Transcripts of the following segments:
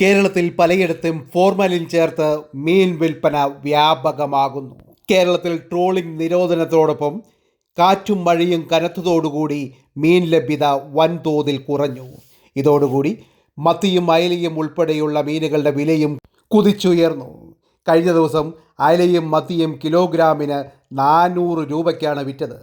കേരളത്തിൽ പലയിടത്തും ഫോർമാലിൻ ചേർത്ത് മീൻ വിൽപ്പന വ്യാപകമാകുന്നു. കേരളത്തിൽ ട്രോളിംഗ് നിരോധനത്തോടൊപ്പം കാറ്റും മഴയും കനത്തതോടുകൂടി മീൻ ലഭ്യത വൻതോതിൽ കുറഞ്ഞു. ഇതോടുകൂടി മത്തിയും അയലയും ഉൾപ്പെടെയുള്ള മീനുകളുടെ വിലയും കുതിച്ചുയർന്നു. കഴിഞ്ഞ ദിവസം അയലയും മത്തിയും കിലോഗ്രാമിന് നാനൂറ് രൂപയ്ക്കാണ് വിറ്റത്.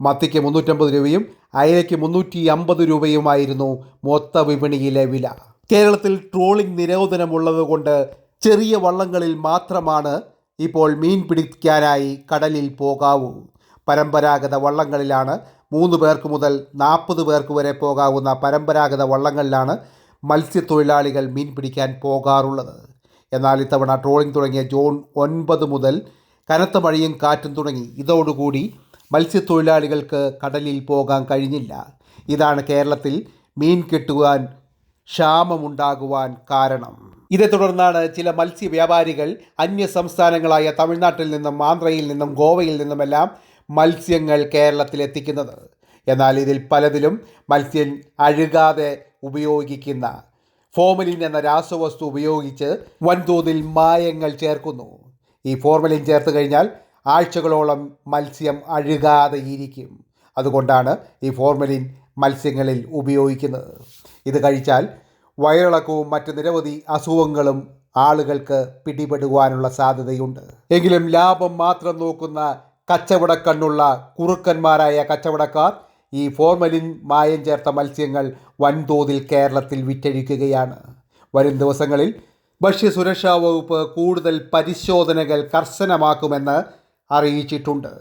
മത്തിക്ക് മുന്നൂറ്റമ്പത് രൂപയും അയലയ്ക്ക് മുന്നൂറ്റി അമ്പത് രൂപയുമായിരുന്നു മൊത്ത വിപണിയിലെ വില. കേരളത്തിൽ ട്രോളിംഗ് നിരോധനമുള്ളതുകൊണ്ട് ചെറിയ വള്ളങ്ങളിൽ മാത്രമാണ് ഇപ്പോൾ മീൻ പിടിക്കാനായി കടലിൽ പോകാവൂ. പരമ്പരാഗത വള്ളങ്ങളിലാണ് മൂന്ന് പേർക്ക് മുതൽ നാൽപ്പത് പേർക്ക് വരെ പോകാവുന്ന പരമ്പരാഗത വള്ളങ്ങളിലാണ് മത്സ്യത്തൊഴിലാളികൾ മീൻ പിടിക്കാൻ പോകാറുള്ളത്. എന്നാൽ ഇത്തവണ ട്രോളിംഗ് തുടങ്ങിയ ജൂൺ ഒൻപത് മുതൽ കനത്ത മഴയും കാറ്റും തുടങ്ങി. ഇതോടുകൂടി മത്സ്യത്തൊഴിലാളികൾക്ക് കടലിൽ പോകാൻ കഴിഞ്ഞില്ല. ഇതാണ് കേരളത്തിൽ മീൻ കിട്ടുവാൻ ക്ഷാമമുണ്ടാകുവാൻ കാരണം. ഇതേ തുടർന്നാണ് ചില മത്സ്യ വ്യാപാരികൾ അന്യ സംസ്ഥാനങ്ങളായ തമിഴ്നാട്ടിൽ നിന്നും ആന്ധ്രയിൽ നിന്നും ഗോവയിൽ നിന്നുമെല്ലാം മത്സ്യങ്ങൾ കേരളത്തിൽ എത്തിക്കുന്നത് എന്നാൽ ഇതിൽ പലതിലും മത്സ്യം അഴുകാതെ ഉപയോഗിക്കുന്ന ഫോർമലിൻ എന്ന രാസവസ്തു ഉപയോഗിച്ച് വൻതോതിൽ മായങ്ങൾ ചേർക്കുന്നു. ഈ ഫോർമലിൻ ചേർത്ത് കഴിഞ്ഞാൽ ആഴ്ചകളോളം മത്സ്യം അഴുകാതെ ഇരിക്കും അതുകൊണ്ടാണ് ഈ ഫോർമലിൻ മത്സ്യങ്ങളിൽ ഉപയോഗിക്കുന്നത്. ഇത് കഴിച്ചാൽ വയറിളക്കവും മറ്റ് നിരവധി അസുഖങ്ങളും ആളുകൾക്ക് പിടിപെടുവാനുള്ള സാധ്യതയുണ്ട്. എങ്കിലും ലാഭം മാത്രം നോക്കുന്ന കച്ചവടക്കണ്ണുള്ള കുറുക്കന്മാരായ കച്ചവടക്കാർ ഈ ഫോർമലിൻ മായം ചേർത്ത മത്സ്യങ്ങൾ വൻതോതിൽ കേരളത്തിൽ വിറ്റഴിക്കുകയാണ്. വരും ദിവസങ്ങളിൽ ഭക്ഷ്യസുരക്ഷാ വകുപ്പ് കൂടുതൽ പരിശോധനകൾ കർശനമാക്കുമെന്ന് അറിയിച്ചിട്ടുണ്ട്.